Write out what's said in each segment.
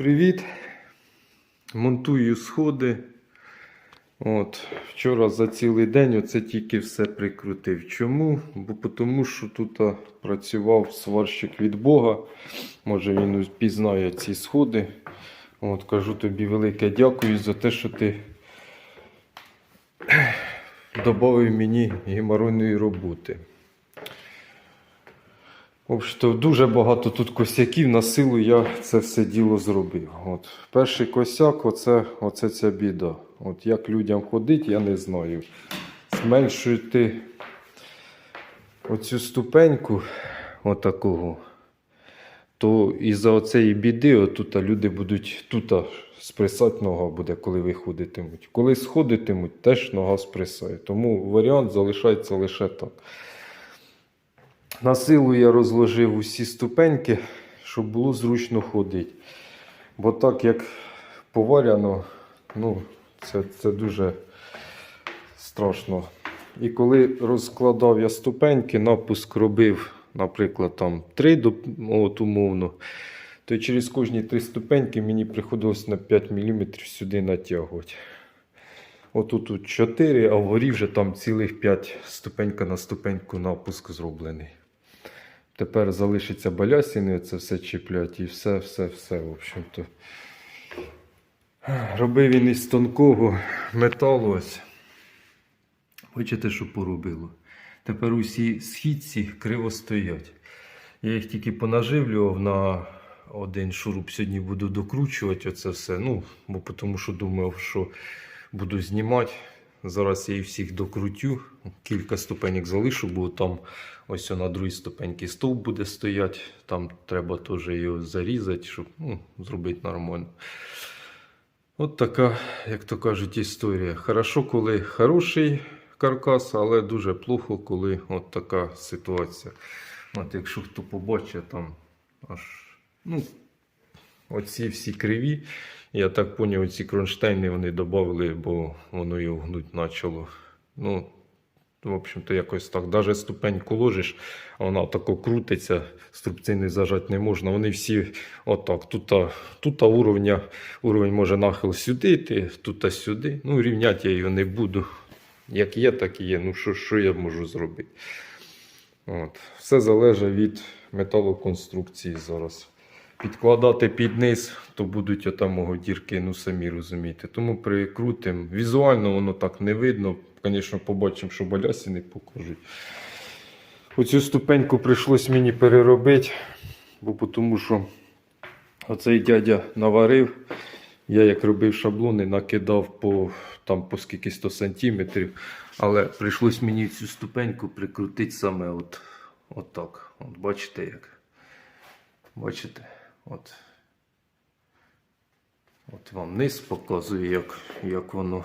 Привіт! Монтую сходи. От, вчора за цілий день оце тільки все прикрутив. Чому? Бо тому що тут працював сварщик від Бога. Може він пізнає ці сходи. От, кажу тобі велике дякую за те, що ти додав мені геморройної роботи. В общем-то, дуже багато тут косяків, на силу я це все діло зробив. От. Перший косяк оце, оце ця біда. От як людям ходити, я не знаю. Зменшуйте оцю ступеньку отакого, то із-за оцеї біди отут люди будуть тут спресати нога буде, коли виходитимуть. Коли сходитимуть, теж нога спресає. Тому варіант залишається лише так. На силу я розложив усі ступеньки, щоб було зручно ходити. Бо так як поваряно, ну, це, це дуже страшно. І коли розкладав я ступеньки, напуск робив, наприклад, там 3 от умовно, то через кожні 3 ступеньки мені приходилось на 5 мм сюди натягувати. Отут тут 4, а вгорі вже там цілих 5 ступенька на ступеньку напуск зроблений. Тепер залишиться балясіни, це все чіплять і все, все, все, в общем-то. Робив він із тонкого металу ось. Бачите, що поробило. Тепер усі східці криво стоять. Я їх тільки понаживлював на один шуруп. Сьогодні буду докручувати оце все. Ну, бо тому що думав, що буду знімати. Зараз я їх всіх докрутю. Кілька ступенек залишу, бо там ось на другій ступеньці стовп буде стояти. Там треба теж його зарізати, щоб ну, зробити нормально. От така, як то кажуть, історія. Хорошо, коли хороший каркас, але дуже плохо, коли от така ситуація. От якщо хто побачить, там аж ну, оці всі криві. Я так зрозумів, ці кронштейни вони додали, бо воно його гнуть почало. Ну, в общем-то, якось так. Даже ступеньку ложиш, а вона тако крутиться, струбцини зажати не можна. Вони всі отак. Тут, тут уровня, уровень може нахил сюди, йти, тут сюди. Ну, рівняти я його не буду. Як є, так і є. Ну, що, що я можу зробити? От. Все залежить від металоконструкції зараз. Підкладати під низ, то будуть отамого дірки, ну самі розумієте. Тому прикрутимо. Візуально воно так не видно. Звісно, побачимо, що балясі не покажуть. Оцю ступеньку прийшлось мені переробити, бо тому що оцей дядя наварив. Я як робив шаблони, накидав по, там, по скільки 100 сантиметрів. Але прийшлось мені цю ступеньку прикрутити саме от, от так. От бачите як. Бачите? От. От вам низ показую, як, як воно.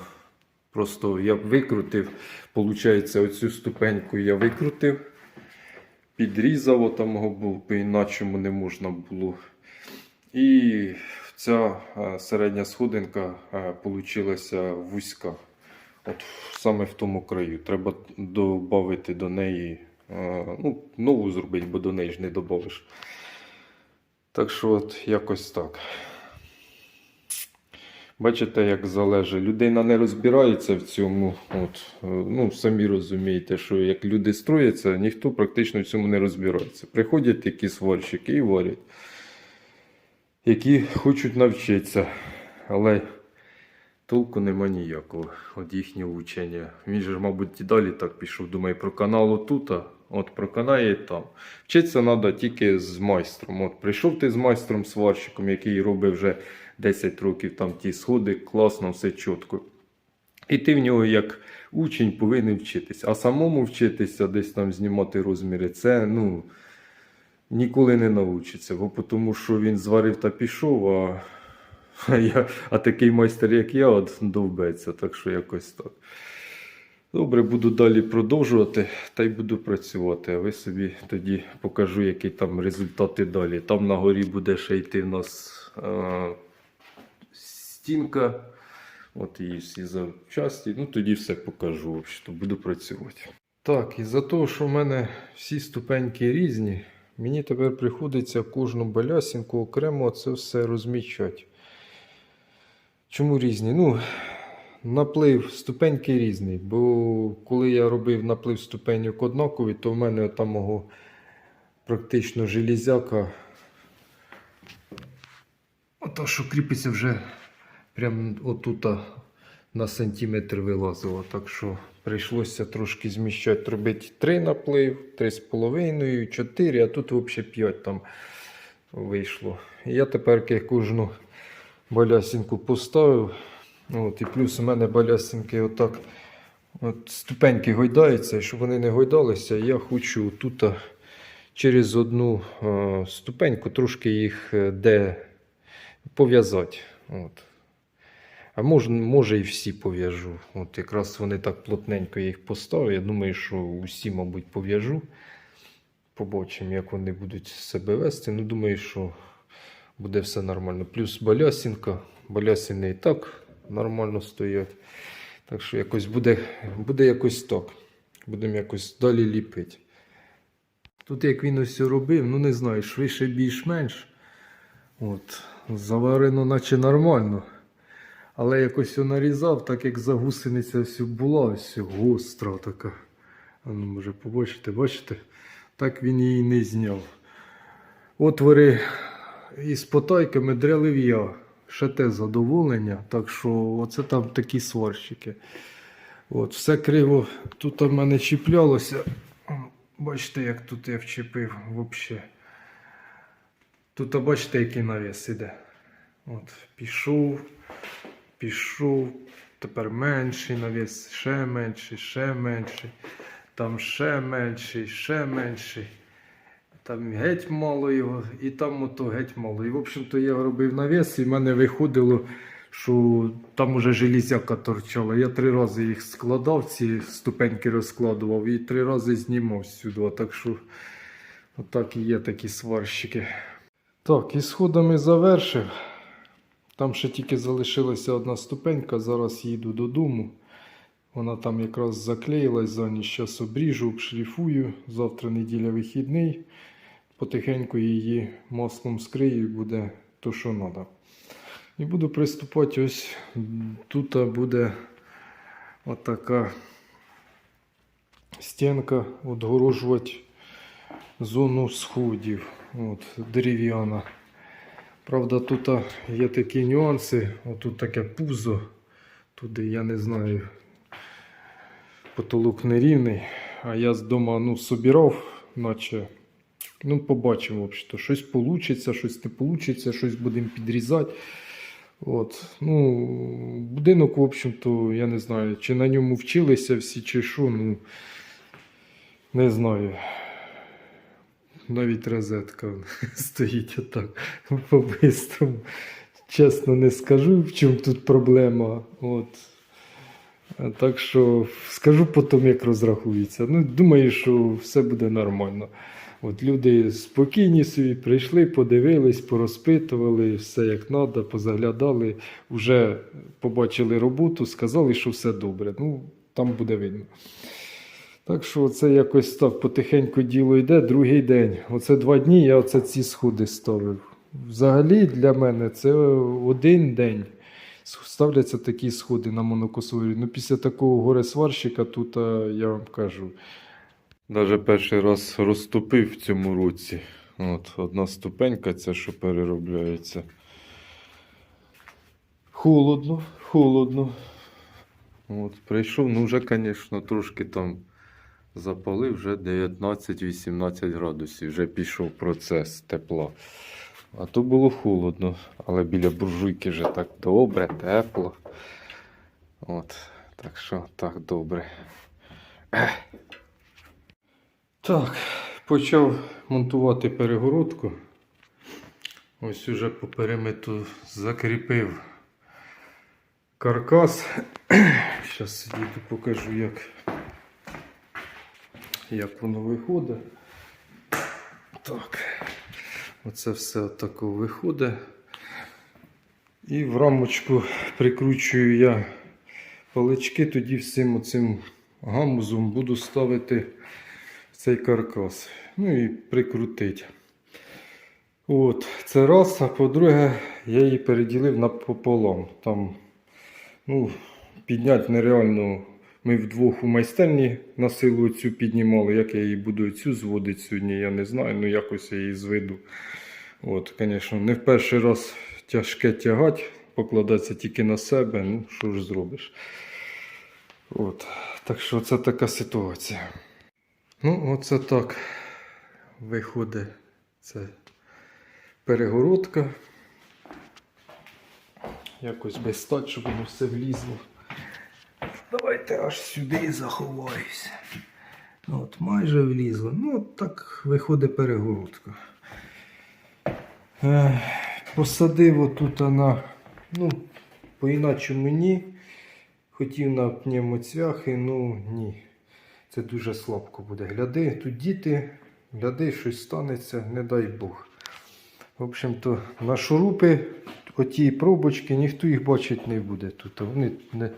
Просто я викрутив, виходить, оцю ступеньку я викрутив, підрізав отамого, бо по-іначому не можна було. І ця е, середня сходинка вийшла вузька. От саме в тому краю. Треба додати до неї, е, ну, нову зробити, бо до неї ж не додавиш. Так що от якось так. Бачите, як залежить. Людина не розбирається в цьому. От, е, ну, самі розумієте, що як люди строяться, ніхто практично в цьому не розбирається. Приходять якісь сварщики і варять, які хочуть навчитися, але толку нема ніякого від їхнього вчення. Він же, мабуть, і далі так пішов. Думає, про канал отут, от проканає там. Вчитися треба тільки з майстром. От прийшов ти з майстром сварщиком, який робить вже 10 років там ті сходи, класно, все чітко. І ти в нього як учень повинен вчитися. А самому вчитися, десь там знімати розміри, це ну, ніколи не навчиться. Бо тому що він зварив та пішов, а, а, я, а такий майстер, як я, от довбеться. Так що якось так. Добре, буду далі продовжувати та й буду працювати. А ви собі тоді покажу, які там результати далі. Там на горі буде ще йти в нас е, стінка. От її всі завчасті. Ну тоді все покажу. общем-то, Буду працювати. Так, і за того, що в мене всі ступеньки різні, Мені тепер приходиться кожну балясінку окремо це все розмічати. Чому різні? Ну, наплив ступеньки різний. Бо коли я робив наплив ступеньок однаковий, то в мене там мого практично железяка. Ото, що кріпиться вже прямо отута на сантиметр вилазило. Так що прийшлося трошки зміщати, робити 3 наплив, 3,5, 4, а тут взагалі 5 там вийшло. І я тепер кожну балясінку поставив. От, і плюс у мене балясинки отак. От ступеньки гойдаються, і щоб вони не гойдалися, я хочу тут через одну ступеньку трошки їх е, де пов'язати. От. А може, може і всі пов'яжу. От якраз вони так плотненько їх поставив. Я думаю, що усі, мабуть, пов'яжу. Побачимо, як вони будуть себе вести. Ну, думаю, що буде все нормально. Плюс балясінка. Балясини і так нормально стоять. Так що якось буде, буде якось так. Будемо якось далі ліпити. Тут як він ось робив, ну не знаю, швидше більш-менш. От, заварено, наче нормально. Але якось його нарізав, так як за гусениця ось була, ось гостра така. Ну, може побачите, бачите? Так він її не зняв. Отвори із потайками дрелив я. Ще те задоволення. Так що оце там такі сварщики. От, все криво тут у мене чіплялося. Бачите, як тут я вчепив взагалі. Тут, бачите, який навіс іде. От, пішов, пішов, тепер менший навіс, ще менший, ще менший, там ще менший, ще менший. Там геть мало його, і там ото геть мало. І в общем-то я робив навіс, і в мене виходило, що там уже железяка торчала. Я три рази їх складав, ці ступеньки розкладував, і три рази знімав сюди. Так що отак і є такі сварщики. Так, і сходами завершив. Там ще тільки залишилася одна ступенька, зараз їду додому. Вона там якраз заклеїлась за ніч. Зараз обріжу, обшліфую. Завтра неділя вихідний. Потихеньку її маслом скрию і буде то, що треба. І буду приступати. Ось тут буде отака стінка відгорожувати зону сходів. От, дерев'яна. Правда, тут є такі нюанси. Отут таке пузо. Туди я не знаю. Потолок нерівний. А я з дому ну, собирав, наче. Ну, побачимо, взагалі. Щось вийде, щось не вийде, щось будемо підрізати. От. Ну, будинок, в общем-то, я не знаю, чи на ньому вчилися всі, чи що. Ну, не знаю. Навіть розетка стоїть отак по-бистрому. Чесно не скажу, в чому тут проблема. От. Так що скажу потім, як розрахується. Ну, думаю, що все буде нормально. От люди спокійні собі прийшли, подивились, порозпитували, все як треба, позаглядали, вже побачили роботу, сказали, що все добре. Ну, там буде видно. Так що це якось так потихеньку діло йде. Другий день. Оце два дні я оце ці сходи ставив. Взагалі для мене це один день. Ставляться такі сходи на монокосові. Ну, після такого горе-сварщика тут, я вам кажу. Даже перший раз розтопив в цьому році. От, одна ступенька, ця, що переробляється. Холодно, холодно. От, прийшов, ну вже, звісно, трошки там запалив, вже 19-18 градусів, вже пішов процес тепла. А то було холодно, але біля буржуйки вже так добре, тепло. От, так що так добре. Так, почав монтувати перегородку. Ось уже по периметру закріпив каркас. Зараз їду покажу, як, як воно виходить. Так, оце все отако виходить. І в рамочку прикручую я палички, тоді всім оцим гамузом буду ставити цей каркас. ну і прикрутити. От, це раз, а по-друге, я її переділив напополам. Там, ну, підняти нереально. Ми вдвох у майстерні на силу цю піднімали. Як я її буду цю зводити сьогодні, я не знаю. Ну якось я її зведу. От, звісно, не в перший раз тяжке тягати, покладатися тільки на себе. Ну, що ж зробиш. От. Так що це така ситуація. Ну, оце так виходить. Це перегородка. Якось без стать, щоб воно все влізло. Давайте аж сюди заховаюся. От, майже влізло. Ну, от так виходить перегородка. Е, посадив отут на, ну, по-іначе мені. Хотів на пневмоцвяхи, ну ні. Це дуже слабко буде. Гляди, тут діти, гляди, щось станеться, не дай Бог. В общем-то, на шурупи, оті пробочки, ніхто їх бачить не буде тут. Вони не.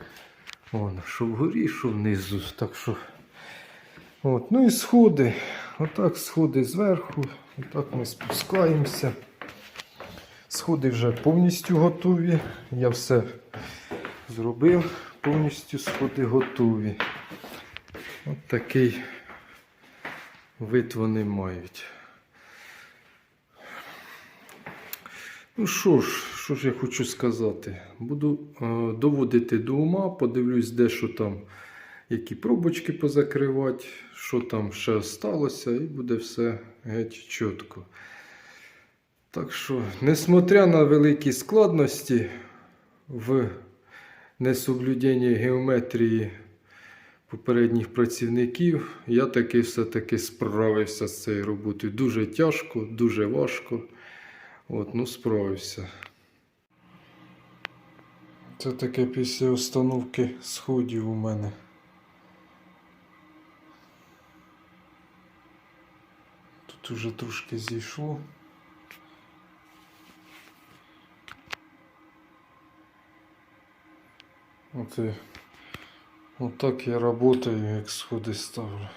Вон, що вгорі, що внизу. Так що. От. Ну і сходи. Отак сходи зверху. Отак ми спускаємося. Сходи вже повністю готові. Я все зробив. Повністю сходи готові. От такий вид вони мають. Ну що ж, що ж я хочу сказати? Буду е, доводити до ума, подивлюсь, де що там, які пробочки позакривати, що там ще сталося, і буде все геть чітко. Так що, несмотря на великі складності в несоблюденні геометрії попередніх працівників, я таки все-таки справився з цією роботою. Дуже тяжко, дуже важко. От, ну справився. Це таке після установки сходів у мене. Тут уже трошки зійшло. Оце, отак я работаю, як сходи ставлю.